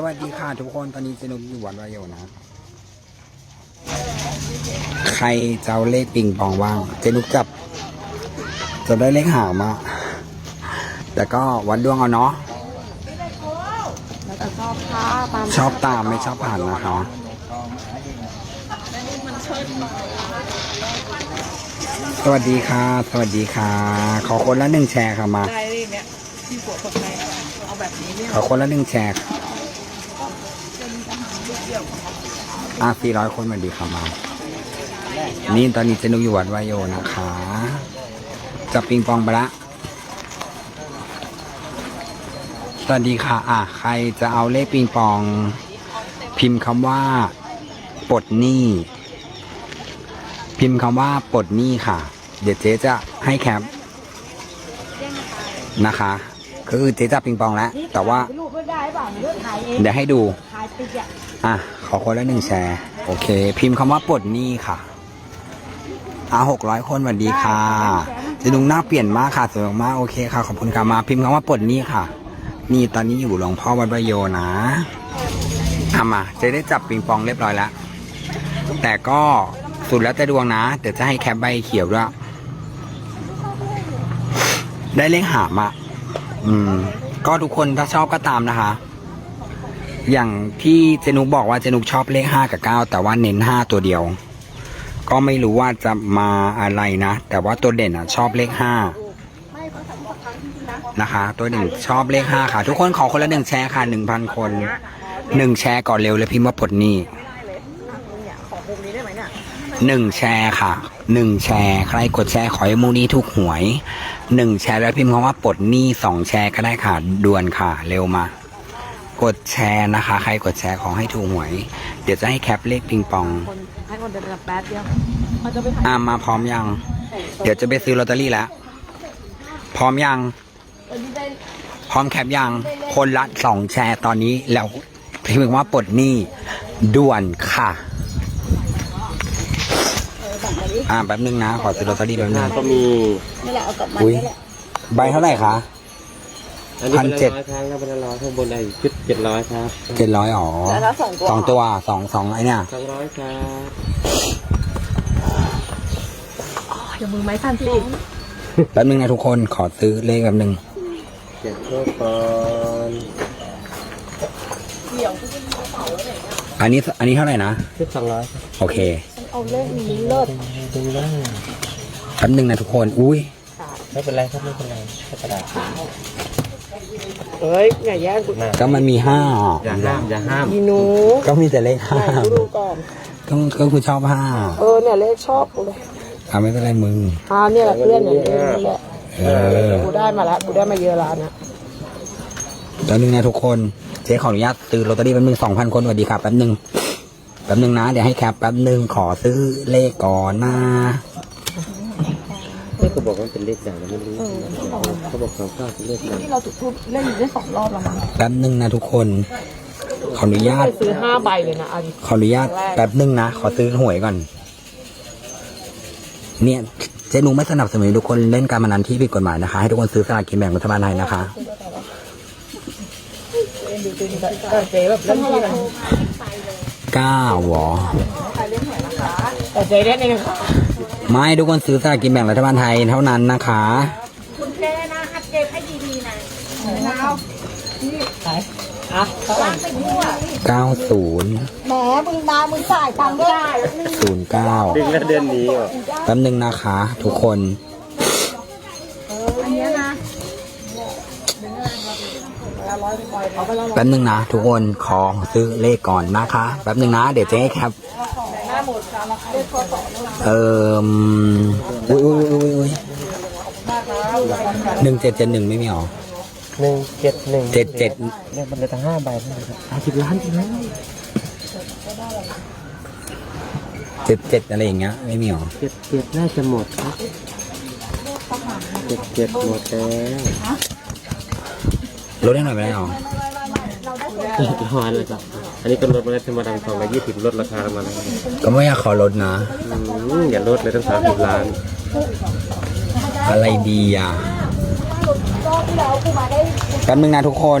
สวัสดีค่ะทุกคนตอนนี้เจนุกอยู่วัดวายโยนะ ใครจะเอาเลขปิงปองว่าง เจนุกจับจะได้เลขหางมา แต่ก็วัดดวงเอาเนาะแล้วแต่ชอบค่ะตามชอบตามไม่ชอบผ่านนะคะสวัสดีค่ะ สวัสดีค่ะ ขอคนละหนึ่งแชร์ค่ะมาได้เลยเนี่ยที่หัวคนไหนเอาแบบนี้เนี่ยขอคนละหนึ่งแชร์ค่ะ อะสี่ร้อยคนสวัสดีค่ะมา นี่ตอนนี้เจนุกอยู่วัดวายโยนะคะ จับปิงปองไปละ สวัสดีค่ะ อะ ใครจะเอาเลขปิงปอง พิมพ์คำว่าปลดหนี้ พิมพ์คำว่าปลดหนี้ค่ะ เดี๋ยวเจ๊จะให้แคปนะคะก็คือเจ๊จับปิงปองแล้ว แต่ว่าลูกไม่ได้เปล่าเลือกถ่ายเองเดี๋ยวให้ดูถ่ายติด อะ ขอคนละหนึ่งแชร์ โอเค พิมพ์คำว่าปลดหนี้ค่ะ อะหกร้อยคนสวัสดีค่ะเจะนุงหน้าเปลี่ยนมากค่ะสวยมากโอเคค่ะ ขอบคุณค่ะมาพิมพ์คำว่าปลดหนี้ค่ะ นี่ตอนนี้อยู่หลวงพ่อวัดประโยนะอะมาจะได้จับปิงปองเรียบร้อยแล้วแต่ก็สุดแล้วแต่ดวงนะเดี๋ยวจะให้แคปใบเขียวด้วยได้เลขหามอะ อืม ก็ทุกคนถ้าชอบก็ตามนะคะ อย่างที่เจนุกบอกว่าเจนุกชอบเลขห้ากับเก้าแต่ว่าเน้นห้าตัวเดียว ก็ไม่รู้ว่าจะมาอะไรนะ แต่ว่าตัวเด่นอะ ชอบเลขห้านะคะ ตัวเด่นชอบเลขห้าค่ะ ทุกคนขอคนละหนึ่งแชร์ค่ะหนึ่งพันคนหนึ่งแชร์ก่อนเร็วเลยพิมพ์ว่าปลดหนี้เนี่ยขอมุมนี้ได้ไหมเนี่ยหนึ่งแชร์ค่ะหนึ่งแชร์ใครกดแชร์ขอให้มูนี้ถูกหวยหนึ่งแชร์แล้วพิมพ์คำว่าปลดหนี้สองแชร์ก็ได้ค่ะด่วนค่ะ เร็วมา กดแชร์นะคะ ใครกดแชร์ขอให้ถูกหวย เดี๋ยวจะให้แคปเลขปิงปอง คนให้คนเดินแบบแป๊บเดียวเขาจะไปถ่ายอ่ามาพร้อมยัง เดี๋ยวจะไปซื้อลอตเตอรี่แล้ว พร้อมยังพร้อมแคปยัง คนละสองแชร์ตอนนี้แล้วพิมพ์ว่าปลดหนี้ด่วนค่ะ อ่าแป๊บนึงนะ ขอซื้อลอตเตอรี่แป๊บนึง ก็มี นี่แหละเอากลับมาอุ้ย นี่แหละ ใบเท่าไหร่คะ อันนี้เป็นพันเจ็ดร้อยครั้งครับเป็นร้อยข้างบนได้ชุดเจ็ดร้อยครับเจ็ดร้อยอ๋อแล้วถ้าสองตัวสองตัวสองสองไอเนี่ยสองร้อยครับอย่ามือไม้สั่นสิแป๊บนึงนะทุกคนขอซื้อเลขแป๊บนึงเจ็ดโลก่อนอันนี้อันนี้เท่าไหร่นะชุดสองร้อยครับโอเคเอาเลขนี้เลิศดึงได้แป๊บนึงนะทุกคน อุ้ยไม่เป็นไรครับไม่เป็นไรแค่กระดาษ เอ้ยอย่าแย่งกูนะก็มันมีห้าอย่าห้ามอย่าห้ามอีหนูก็มีแต่เลขห้าไหนกูดูก่อน ก็ก็คือชอบห้าเออเนี่ยเลขชอบกูเลยอ่าไม่เป็นไรมึง อ่าเนี่ยแหละเพื่อนเนี่ยนี่แหละเออกูได้มาแล้วกูได้มาเยอะแล้วเนี่ยแป๊บนึงนะทุกคนเจ๊ขออนุญาตซื้อลอตเตอรี่แป๊บนึงสองพันคนสวัสดีครับแป๊บนึงแป๊บนึงนะเดี๋ยวให้แคปแป๊บนึงขอซื้อเลขก่อนนะ นี่เขาบอกว่าเป็นเลขใหญ่นะไม่รู้เขาบอกสองเก้าเป็นเลขใหญ่ที่เราจุดทูบเล่นอยู่ได้สองรอบแล้วมั้งแป๊บนึงนะทุกคน ขออนุญาตไปซื้อห้าใบเลยนะเอาดิขออนุญาตแป๊บนึงนะ ขอซื้อหวยก่อน เนี่ยเจ๊นุ้งไม่สนับสนุนให้ทุกคนเล่นการพนันที่ผิดกฎหมายนะคะ ให้ทุกคนซื้อสลากกินแบ่งรัฐบาลไทยนะคะเออเจ๊แบบเล่นที่ไหนเก้าหรอแต่เจ๊เล่นเองค่ะ ไม่ทุกคนซื้อสลากกินแบ่งรัฐบาลไทยเท่านั้นนะคะ คุณเจนะอัดเก็บให้ดีๆนะเอาอะเท่าไหร่ไปทั่วเก้าศูนย์แหมมึงมามึงจ่ายตังค์ด้วยศูนย์เก้าดึงแล้วเดือนนี้แป๊บนึงนะคะ ทุกคน อันเนี้ยนะแป๊บนึงนะ ทุกคนขอซื้อเลขก่อนนะคะ แป๊บนึงนะ เดี๋ยวเจ๊ครับ เอ่ออุ้ยอุ้ยอุ้ยอุ้ยหนึ่งเจ็ดเจ็ดหนึ่งไม่มีหรอหนึ่งเจ็ดหนึ่งเจ็ดเจ็ดเนี่ยมันเลยตั้งห้าใบนะครับห้าสิบล้านจริงนะเจ็ดเจ็ดอะไรอย่างเงี้ยไม่มีหรอเจ็ดเจ็ดน่าจะหมดครับเจ็ดเจ็ดหมดแล้วลดให้หน่อยไม่ได้หรอเจ็ด ร้อยเลยครับอันนี้ก็ลดมาแล้วธรรมดาสองร้อยยี่สิบลดราคาลงมาแล้วครับก็ไม่อยากขอลดนะอืมอย่าลดเลยตั้งสามสิบล้าน อะไรดีอะแป๊บนึงนะทุกคน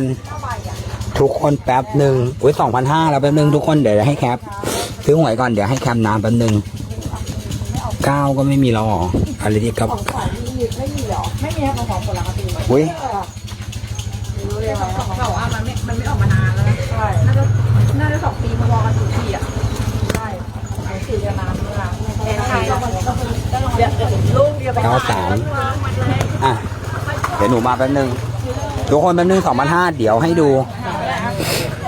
ทุกคนแป๊บหนึ่งอุ้ยสองพันห้าแล้วแป๊บหนึ่งทุกคนเดี๋ยวให้แคปซื้อหวยก่อนเดี๋ยวให้แคปน้ำแป๊บหนึ่งเก้าก็ไม่มีแล้วเหรออะไรที่กับไม่มีหรอไม่มีของของผลไม้อุ้ย เขาว่ามันไม่ มันไม่ออกมานานแล้วใช่น่าจะน่าจะสองปีมารอกันถึงทีอะใช่สองสี่เดือนนานเมื่อแอนไทยแล้วเดี๋ยวลูกเดียวไปเก้าสามอะ เดี๋ยวหนูมาแป๊บหนึ่งทุกคนแป๊บหนึ่งสองพันห้าเดี๋ยวให้ดู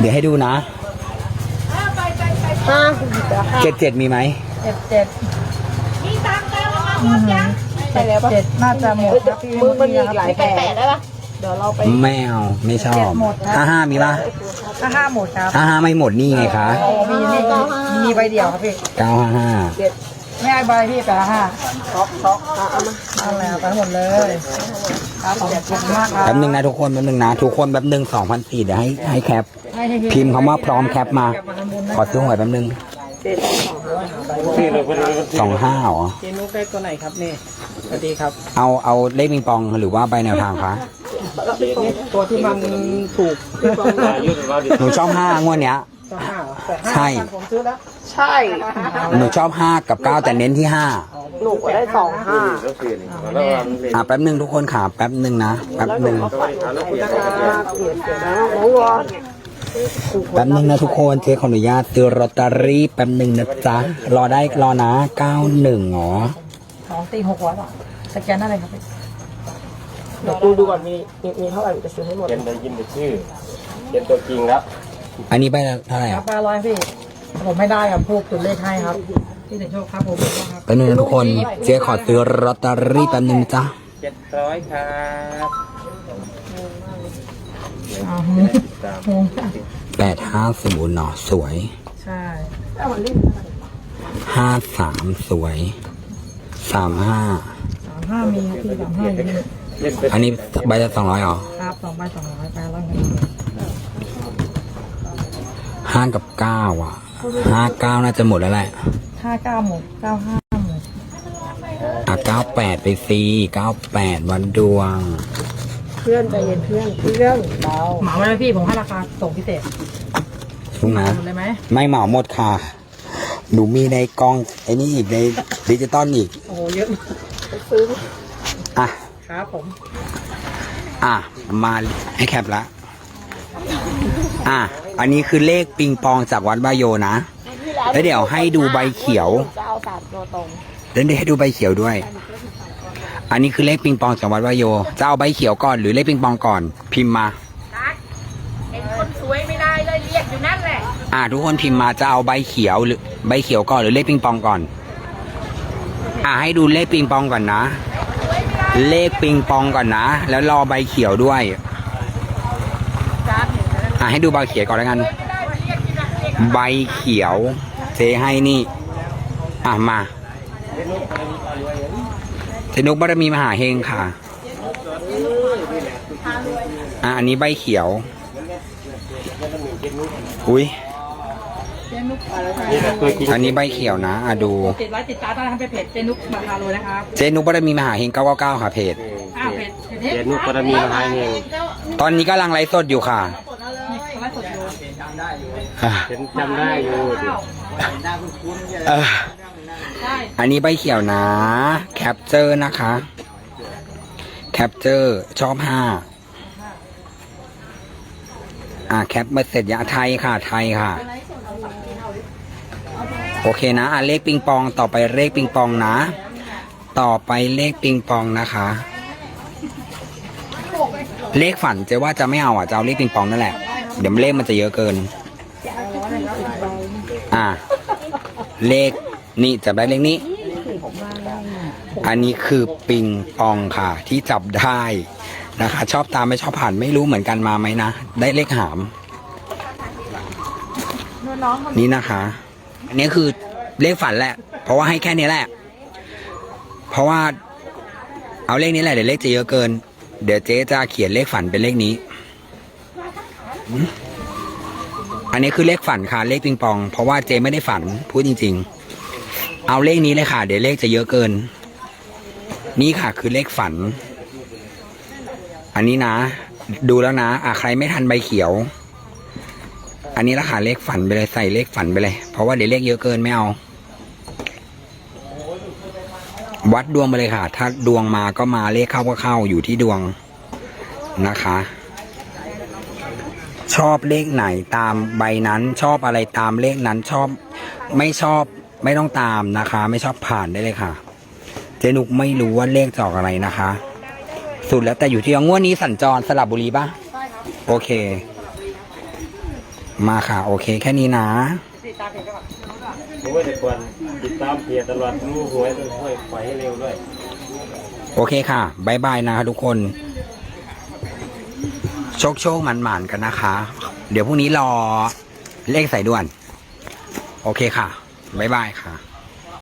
เดี๋ยวให้ดูนะห้าสิบแล้วเจ็ดเจ็ดมีไหมเจ็ดเจ็ดมีตังค์แล้วมาหมดยังใช่แล้วปะเจ็ดน่าจะหมดนะพี่มึงมันมีหลายแปดได้ปะ เดี๋ยวเราไปไม่เอาไม่ชอบห้าห้ามีป่ะถ้าห้าหมดครับห้าห้าไม่หมดนี่ไงคะมีมีมีใบเดียวครับพี่เก้าห้าห้าไม่ให้ใบพี่แปดห้าช็อกช็อกเอามาเอาแล้วไปหมดเลยครับขอบคุณมากครับแป๊บหนึ่งนะทุกคนแป๊บหนึ่งนะทุกคนแป๊บหนึ่งสองพันสี่เดี๋ยวให้ให้แคปให้ให้พี่พิมพ์คำว่าพร้อมแคปมา ขอซื้อหวยแป๊บหนึ่งชื่อเราเป็นสองห้าเหรอเจนุกได้ตัวไหนครับนี่สวัสดีครับ เอาเอาเลขปิงปองหรือว่าใบแนวทางคะ ตัวที่มันถูกหนูชอบห้างวดเนี้ย ใช่ ผมซื้อแล้วใช่ หนูชอบห้ากับเก้าแต่เน้นที่ห้าหนูก็ได้สองห้าแล้วเปลี่ยนแล้ววันเรียนอะแป๊บหนึ่งทุกคนขาแป๊บหนึ่งนะแป๊บหนึ่งแล้วเปลี่ยนเปลี่ยนเปลี่ยนแล้วหนูวอนแป๊บหนึ่งนะทุกคนเจ๊ขออนุญาตซื้อลอตเตอรี่แป๊บหนึ่งนะจ๊ะรอได้รอนะเก้าหนึ่งอ๋อสองตีหกร้อยบาทสแกนได้เลยครับ เดี๋ยวดูดูก่อนมีมีมีเท่าไหร่จะซื้อให้หมดเขียนได้ยินแต่ชื่อเขียนตัวจริงแล้วอันนี้ใบละเท่าไหร่ครัอะบแปดร้อยพี่ ผมไม่ได้ครับพูดจุดเลขให้ครับ พี่เสียโชคครับผมครับแป๊บหนึงนะทุกคนเจ๊ขอซื้อลอตเตอรี่แป๊บหนึงจ้ะเจ็ดร้อยครับอ๋อสามงงแปดห้าศูนย์เนาะสวยใช่ห้าสามสวยสามห้าสามห้ามีครับพี่สามห้าอยู่นี่เล่นเป็น อันนี้ใบละสองร้อยหรอครับสองใบสองร้อยแปดร้อยเงินห้ากับเก้าอะห้าเก้าน่าจะหมดแล้วแหละห้าเก้าหมดเก้าห้าหมดอะเก้าแปดไปซีเก้าแปดวันดวง เพื่อนใจเย็นเพื่อนเพื่อนเราเหมาไว้เลยพี่ผมให้ราคาส่งพิเศษทุกนะหมดเลยไหมไม่เหมาหมดค่ะ หนูมีในกล้องไอ้นี่อีกในดิจิตอลอีก โอ้โหเยอะอะ ครับผม อะ มาให้แคปละ อะ อันนี้คือเลขปิงปองจากวัดบาโยนะ แล้วเดี๋ยวให้ดูใบเขียว จะเอาสามตัวตรงเดี๋ยวให้ดูใบเขียวด้วย อันนี้คือเลขปิงปองจากวัดวายโย จะเอาใบเขียวก่อนหรือเลขปิงปองก่อน พิมพ์มา เห็นคนสวยไม่ได้เลยเรียกอยู่นั่นแหละ อ่า ทุกคนพิมพ์มาจะเอาใบเขียวหรือใบเขียวก่อนหรือเลขปิงปองก่อน อ่าให้ดูเลขปิงปองก่อนนะ เลขปิงปองก่อนนะ แล้วรอใบเขียวด้วยอ่าให้ดูใบเขียวก่อนแล้วกัน ใบเขียวเจให้นี่ อะมาเจนุกบารมีมหาเฮงค่ะอะอันนี้ใบเขียว อุ้ย อันนี้ใบเขียวนะอะดู ติดไลค์ติดตามได้ทางเพจเจนุกมาคาโรนะครับเจนุกบารมีมหาเฮง999ค่ะเพจอ้าวเพจเพจเขียนนุกปรมีมหาเฮงตอนนี้กำลังไลฟ์สดอยู่ค่ะไลฟ์สดอยู่อะเห็นจำได้อยู่ดิเออใช่อันนี้ใบเขียวนะ แคปเจอร์นะคะ แคปเจอร์ชอบห้าอะแคปมาเสร็จยาไทยค่ะไทยค่ะ โอเคนะอะเลขปิงปอง ต่อไปเลขปิงปองนะ ต่อไปเลขปิงปองนะคะ เลขฝันเจ๊ว่าจะไม่เอาอะจะเอาเลขปิงปองนั่นแหละ เดี๋ยวเลขมันจะเยอะเกิน อะเลขนี่จับได้เลขนี้ อันนี้คือปิงปองค่ะ ที่จับได้นะคะ ชอบตามไม่ชอบผ่านไม่รู้เหมือนกันมาไหมนะ ได้เลขหาม นี่นะคะ อันนี้คือเลขฝันแหละ เพราะว่าให้แค่นี้แหละ เพราะว่าเอาเลขนี้แหละเดี๋ยวเลขจะเยอะเกิน เดี๋ยวเจ๊จะเขียนเลขฝันเป็นเลขนี้ อันนี้คือเลขฝันค่ะเลขปิงปอง เพราะว่าเจ๊ไม่ได้ฝันพูดจริง ๆ เอาเลขนี้เลยค่ะ เดี๋ยวเลขจะเยอะเกิน นี่ค่ะคือเลขฝัน อันนี้นะ ดูแล้วนะอะใครไม่ทันใบเขียว อันนี้ราคาเลขฝันไปเลยใส่เลขฝันไปเลย เพราะว่าเดี๋ยวเลขเยอะเกินไม่เอา วัดดวงไปเลยค่ะ ถ้าดวงมาก็มาเลขเข้าก็เข้าอยู่ที่ดวงนะคะ ชอบเลขไหนตามใบนั้นชอบอะไรตามเลขนั้นชอบไม่ชอบไม่ต้องตามนะคะ ไม่ชอบผ่านได้เลยค่ะ เจนุกไม่รู้ว่าเลขจอกอะไรนะคะ สุดแล้วแต่อยู่ที่ว่างวดนี้สัญจรสลับบุรีป่ะใช่ครับโอเค มาค่ะ โอเค แค่นี้นะติดตามเพจก่อนผมว่าจะควรติดตามเพจตลอดรู้หวยต้องห้วยปล่อยให้เร็วด้วย โอเคค่ะบายบายนะคะทุกคน โชคโชคมันหมานๆกันนะคะ เดี๋ยวพรุ่งนี้รอเลขใส่ด่วน โอเคค่ะบายบายค่ะ